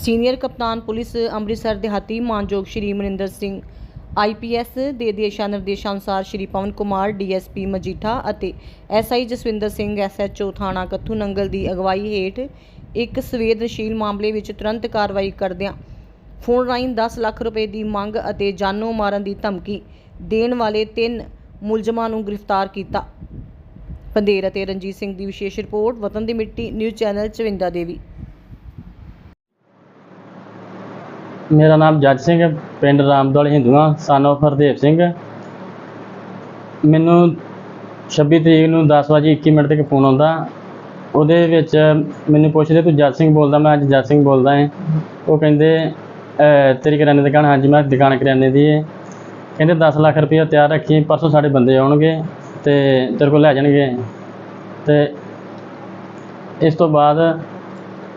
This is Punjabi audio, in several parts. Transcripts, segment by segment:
ਸੀਨੀਅਰ ਕਪਤਾਨ ਪੁਲਿਸ ਅੰਮ੍ਰਿਤਸਰ ਦਿਹਾਤੀ ਮਾਨਯੋਗ ਸ਼੍ਰੀ ਮਨਿੰਦਰ ਸਿੰਘ ਆਈਪੀਐਸ ਦੇ ਦਿਸ਼ਾ ਨਿਰਦੇਸ਼ਾਂ ਅਨੁਸਾਰ ਸ਼੍ਰੀ ਪਵਨ ਕੁਮਾਰ ਡੀਐਸਪੀ ਮਜੀਠਾ ਅਤੇ ਐਸਆਈ ਜਸਵਿੰਦਰ ਸਿੰਘ ਐਸਐਚਓ ਥਾਣਾ ਕੱਥੂ ਨੰਗਲ ਦੀ ਅਗਵਾਈ ਹੇਠ ਇੱਕ ਸੰਵੇਦਨਸ਼ੀਲ ਮਾਮਲੇ ਵਿੱਚ ਤੁਰੰਤ ਕਾਰਵਾਈ ਕਰਦਿਆਂ ਫੋਨ ਰਾਹੀਂ 10 ਲੱਖ ਰੁਪਏ ਦੀ ਮੰਗ ਅਤੇ ਜਾਨੋਂ ਮਾਰਨ ਦੀ ਧਮਕੀ ਦੇਣ ਵਾਲੇ ਤਿੰਨ ਮੁਲਜ਼ਮਾਂ ਨੂੰ ਗ੍ਰਿਫਤਾਰ ਕੀਤਾ। ਪੰਦੇਰ ਅਤੇ ਰਣਜੀਤ ਸਿੰਘ ਦੀ ਵਿਸ਼ੇਸ਼ ਰਿਪੋਰਟ, ਵਤਨ ਦੀ ਮਿੱਟੀ, ਨਿਊਜ਼ ਚੈਨਲ ਚਵਿੰਦਾ ਦੇਵੀ। ਮੇਰਾ ਨਾਮ ਜੱਜ ਸਿੰਘ ਹੈ, ਪਿੰਡ ਰਾਮਦਵਾਲ ਹਿੰਦੂਆਂ ਸਾਨੋ ਹਰਦੇਵ ਸਿੰਘ। ਮੈਨੂੰ 26 ਤਰੀਕ ਨੂੰ 10 ਵਜੇ 21 ਮਿੰਟ ਤੱਕ ਫੋਨ ਆਉਂਦਾ। ਉਹਦੇ ਵਿੱਚ ਮੈਨੂੰ ਪੁੱਛਦੇ, ਤੂੰ ਜੱਜ ਸਿੰਘ ਬੋਲਦਾ? ਮੈਂ ਅੱਜ ਜੱਜ ਸਿੰਘ ਬੋਲਦਾ ਹਾਂ। ਉਹ ਕਹਿੰਦੇ ਤੇਰੀ ਕਰਿਆਨੇ ਦੁਕਾਨ, ਹਾਂਜੀ, ਮੈਂ ਦੁਕਾਨ ਕਰਿਆਨੇ ਦੀ ਹੈ ਕਹਿੰਦੇ 10 ਲੱਖ ਰੁਪਏ ਤਿਆਰ ਰੱਖੀ, ਪਰਸੋਂ ਸਾਡੇ ਬੰਦੇ ਆਉਣਗੇ ਤੇ ਤੇਰੇ ਕੋਲ ਲੈ ਜਾਣਗੇ। ਤੇ ਇਸ ਤੋਂ ਬਾਅਦ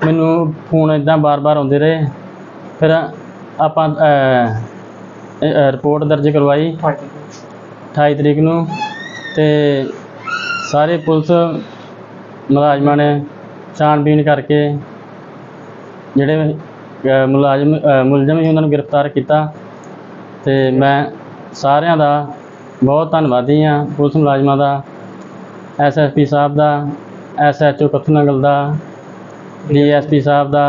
ਮੈਨੂੰ ਫੋਨ ਇਦਾਂ ਬਾਰ-ਬਾਰ ਆਉਂਦੇ ਰਹੇ। ਫਿਰ ਆਪਾਂ ਰਿਪੋਰਟ ਦਰਜ ਕਰਵਾਈ। 28 ਤਰੀਕ ਨੂੰ ਤੇ ਸਾਰੇ ਪੁਲਿਸ ਮੁਲਾਜ਼ਮਾਂ ਨੇ ਛਾਣਬੀਣ ਕਰਕੇ ਜਿਹੜੇ ਮੁਲਾਜ਼ਮ ਮੁਲਜ਼ਮ ਸੀ ਉਹਨਾਂ ਨੂੰ ਗ੍ਰਿਫਤਾਰ ਕੀਤਾ ਤੇ ਮੈਂ ਸਾਰਿਆਂ ਦਾ ਬਹੁਤ ਧੰਨਵਾਦੀ ਹਾਂ ਪੁਲਿਸ ਮੁਲਾਜ਼ਮਾਂ ਦਾ ਐਸਐਸਪੀ ਸਾਹਿਬ ਦਾ ਐਸਐਚਓ ਕੱਥੂਨਗਲ ਦਾ ਡੀਐਸਪੀ ਸਾਹਿਬ ਦਾ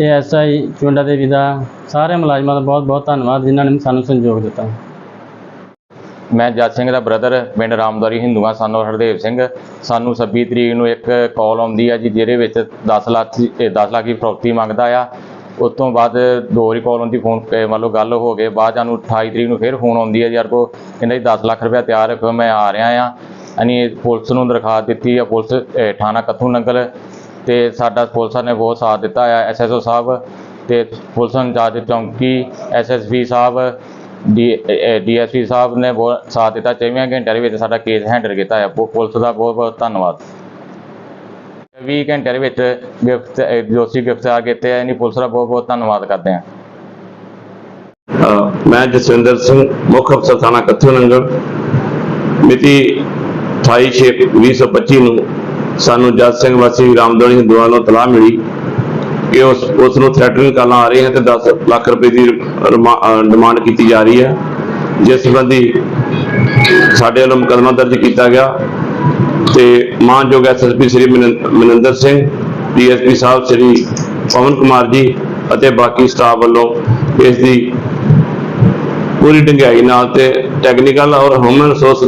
ਏਐਸਆਈ ਚੁੰਡਾ ਦੇਵੀ ਦਾ ਸਾਰੇ ਮੁਲਾਜ਼ਮਾਂ ਦਾ ਬਹੁਤ ਬਹੁਤ ਧੰਨਵਾਦ, ਜਿਨ੍ਹਾਂ ਨੇ ਸਾਨੂੰ ਸਹਿਯੋਗ ਦਿੱਤਾ। ਮੈਂ ਜੱਜ ਸਿੰਘ ਦਾ ਬ੍ਰਦਰ ਪਿੰਡ ਰਾਮਦਵਾਰੀ ਹਿੰਦੂਆਂ ਸਾਨੂੰ ਹਰਦੇਵ ਸਿੰਘ। ਸਾਨੂੰ 26 ਤਰੀਕ ਨੂੰ ਇੱਕ ਕਾਲ ਆਉਂਦੀ ਆ ਜੀ, ਜਿਹਦੇ ਵਿੱਚ 10 ਲੱਖ ਦੀ- 10 ਲੱਖ ਦੀ ਫਰੌਤੀ ਮੰਗਦਾ ਆ। ਉਸ ਤੋਂ ਬਾਅਦ ਦੋ ਵਾਰੀ ਕਾਲ ਆਉਂਦੀ, ਫੋਨ ਮੰਨ ਲਓ ਗੱਲ ਹੋ ਗਈ। ਬਾਅਦ ਸਾਨੂੰ 28 ਤਰੀਕ ਨੂੰ ਫਿਰ ਫੋਨ ਆਉਂਦੀ ਆ ਯਾਰ ਕੋ ਕਹਿੰਦਾ ਜੀ 10 ਲੱਖ ਰੁਪਇਆ ਤਿਆਰ ਰੱਖੋ, ਮੈਂ ਆ ਰਿਹਾ ਆ। ਅਸੀਂ ਪੁਲਿਸ ਨੂੰ ਦਰਖਾਸਤ ਦਿੱਤੀ ਆ, ਪੁਲਿਸ ਥਾਣਾ ਕੱਥੂ ਨੰਗਲ। ਤੇ ਸਾਡਾ ਪੁਲਿਸ ਨੇ ਬਹੁਤ ਸਾਥ ਦਿੱਤਾ ਆ ਐਸਐਸਓ ਸਾਹਿਬ ਤੇ ਪੁਲਿਸ ਇੰਚਾਰਜ ਚੌਂਕੀ ਐਸਐਸਪੀ ਸਾਹਿਬ, ਡੀ ਡੀਐਸਪੀ ਸਾਹਿਬ ਨੇ ਬਹੁਤ ਸਾਥ ਦਿੱਤਾ, ਚੌਵੀਆਂ ਘੰਟਿਆਂ ਦੇ ਵਿੱਚ ਸਾਡਾ ਕੇਸ ਹੈਂਡਲ ਕੀਤਾ ਹੈ ਪੁਲਿਸ ਦਾ ਬਹੁਤ ਬਹੁਤ ਧੰਨਵਾਦ। 20 ਘੰਟਿਆਂ ਦੇ ਵਿੱਚ ਗ੍ਰਿਫਤ ਜੋਸ਼ੀ ਗ੍ਰਿਫਤਾਰ ਕੀਤੇ ਆ ਨਹੀਂ ਪੁਲਿਸ ਦਾ ਬਹੁਤ ਬਹੁਤ ਧੰਨਵਾਦ ਕਰਦੇ ਹਾਂ ਮੈਂ ਜਸਵਿੰਦਰ ਸਿੰਘ, ਮੁੱਖ ਅਫਸਰ ਥਾਣਾ ਕੱਥੂ ਨੰਗਲ। ਮਿਤੀ 28/6/2025 ਨੂੰ ਸਾਨੂੰ ਜੱਜ ਸਿੰਘ ਵਾਸੀ ਰਾਮਦਵਾਲੀ ਹਿੰਦੂਆਂ ਨੂੰ ਤਲਾਹ ਮਿਲੀ ਕਿ ਉਸ ਉਸ ਨੂੰ ਥ੍ਰੈਟਨਿੰਗ ਕਾਲਾਂ ਆ ਰਹੀਆਂ ਤੇ 10 ਲੱਖ ਰੁਪਏ ਦੀ ਰਿਮਾ- ਡਿਮਾਂਡ ਕੀਤੀ ਜਾ ਰਹੀ ਹੈ। ਜਿਸ ਸੰਬੰਧੀ ਸਾਡੇ ਵੱਲੋਂ ਮੁਕੱਦਮਾ ਦਰਜ ਕੀਤਾ ਗਿਆ ਤੇ ਮਾਨਯੋਗ ਐਸਐਸਪੀ ਸ੍ਰੀ ਮਨਿੰ- ਮਨਿੰਦਰ ਸਿੰਘ ਡੀਐਸਪੀ ਸਾਹਿਬ ਸ੍ਰੀ ਪਵਨ ਕੁਮਾਰ ਜੀ ਅਤੇ ਬਾਕੀ ਸਟਾਫ ਵੱਲੋਂ ਇਸ ਦੀ ਪੂਰੀ ਡੰਗਾਈ ਨਾਲ ਤੇ ਟੈਕਨੀਕਲ ਔਰ ਹਿਊਮਨ ਰਿਸੋਰਸ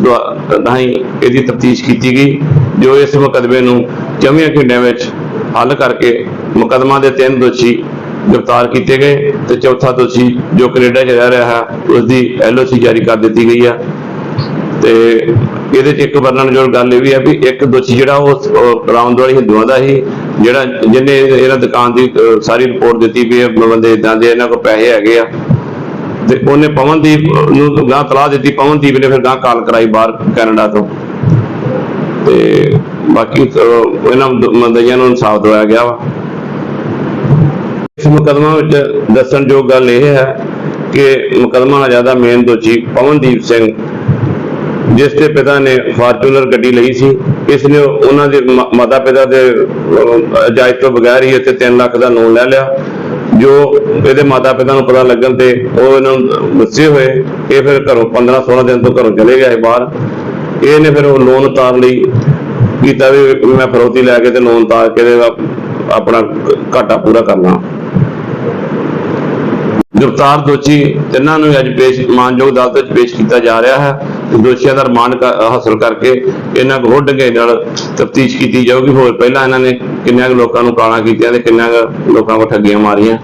ਰਾਹੀਂ ਇਹਦੀ ਤਫਤੀਸ਼ ਕੀਤੀ ਗਈ। ਜੋ ਇਸ ਮੁਕਦਮੇ ਨੂੰ 24 ਘੰਟਿਆਂ ਵਿੱਚ ਹੱਲ ਕਰਕੇ ਮੁਕਦਮਾ ਦੇ ਤਿੰਨ ਦੋਸ਼ੀ ਗ੍ਰਿਫਤਾਰ ਕੀਤੇ ਗਏ ਤੇ ਚੌਥਾ ਦੋਸ਼ੀ ਜੋ ਕੈਨੇਡਾ 'ਚ ਰਹਿ ਰਿਹਾ ਹੈ ਉਸ ਦੀ ਐਲਓਸੀ ਜਾਰੀ ਕਰ ਦਿੱਤੀ ਗਈ ਹੈ ਤੇ ਇਹਦੇ 'ਚ ਇੱਕ ਵਰਣਨਯੋਗ ਗੱਲ ਇਹ ਵੀ ਹੈ ਵੀ ਇੱਕ ਦੋਸ਼ੀ ਜਿਹੜਾ ਉਹ ਰਾਮਦਵਾਲੀ ਹਿੰਦੂਆਂ ਦਾ ਹੀ ਜਿਹੜਾ ਜਿਹਨੇ ਇਹਨਾਂ ਦੁਕਾਨ ਦੀ ਸਾਰੀ ਰਿਪੋਰਟ ਦਿੱਤੀ ਵੀ ਇਹ ਬੰਦੇ ਇਦਾਂ ਦੇ ਇਹਨਾਂ ਕੋਲ ਪੈਸੇ ਹੈਗੇ ਆ। ਤੇ ਉਹਨੇ ਪਵਨਦੀਪ ਨੂੰ ਗਾਂ ਤਲਾਹ ਦਿੱਤੀ, ਪਵਨਦੀਪ ਨੇ ਫਿਰ ਗਾਂ ਕਾਲ ਕਰਾਈ ਬਾਹਰ ਕੈਨੇਡਾ ਤੋਂ। ਤੇ ਬਾਕੀ ਇਹਨਾਂ ਮੰਦਈਆਂ ਨੂੰ ਇਨਸਾਫ ਦਵਾਇਆ ਗਿਆ ਵਾ। ਇਸ ਮੁਕਦਮਾ ਵਿੱਚ ਦੱਸਣਯੋਗ ਗੱਲ ਇਹ ਹੈ ਕਿ ਮੁਕਦਮਾ ਦਾ ਜ਼ਿਆਦਾ ਮੇਨ ਦੋਸ਼ੀ ਪਵਨਦੀਪ ਸਿੰਘ ਜਿਸ ਦੇ ਪਿਤਾ ਨੇ ਫਾਰਚੂਨਰ ਗੱਡੀ ਲਈ ਸੀ। ਇਸ ਨੇ ਉਹਨਾਂ ਦੇ ਮਾਤਾ ਪਿਤਾ ਦੇ ਅਹ, ਇਜਾਜ਼ਤ ਤੋਂ ਬਗੈਰ ਹੀ ਇੱਥੇ 3 ਲੱਖ ਦਾ ਲੋਨ ਲੈ ਲਿਆ ਜੋ ਇਹਦੇ ਮਾਤਾ ਪਿਤਾ ਨੂੰ ਪਤਾ ਲੱਗਣ ਤੇ ਉਹ ਇਹਨਾਂ ਨੂੰ ਦੱਸੇ ਹੋਏ ਇਹ ਫਿਰ ਘਰੋਂ 15 16 ਦਿਨ ਤੋਂ ਘਰੋਂ ਚਲੇ ਗਏ ਬਾਹਰ। ਇਹਨੇ ਫਿਰ ਉਹ ਲੋਨ ਉਤਾਰ ਲਈ। ਕੀਤਾ ਵੀ ਮੈਂ ਫਰੋਤੀ ਲੈ ਕੇ ਤੇ ਲੋਨ ਉਤਾਰ ਕੇ ਆਪਣਾ ਘਾਟਾ ਪੂਰਾ ਕਰਨਾ ਗ੍ਰਿਫਤਾਰ ਦੋਸ਼ੀ ਤਿੰਨਾਂ ਨੂੰ ਅੱਜ ਪੇਸ਼ ਮਾਨਯੋਗ ਅਦਾਲਤ ਵਿੱਚ ਪੇਸ਼ ਕੀਤਾ ਜਾ ਰਿਹਾ ਹੈ। ਦੋਸ਼ੀਆਂ ਦਾ ਰਿਮਾਂਡ ਹਾਸਲ ਕਰਕੇ ਇਹਨਾਂ ਕੋਲ ਢੰਗੇ ਨਾਲ ਤਫਤੀਸ਼ ਕੀਤੀ ਜਾਊਗੀ। ਹੋਰ ਪਹਿਲਾਂ ਇਹਨਾਂ ਨੇ ਕਿੰਨਿਆਂ ਕੁ ਲੋਕਾਂ ਨੂੰ ਕਾਲਾਂ ਕੀਤੀਆਂ ਤੇ ਕਿੰਨਿਆਂ ਕੁ ਲੋਕਾਂ ਕੋਲ ਠੱਗੀਆਂ ਮਾਰੀਆਂ।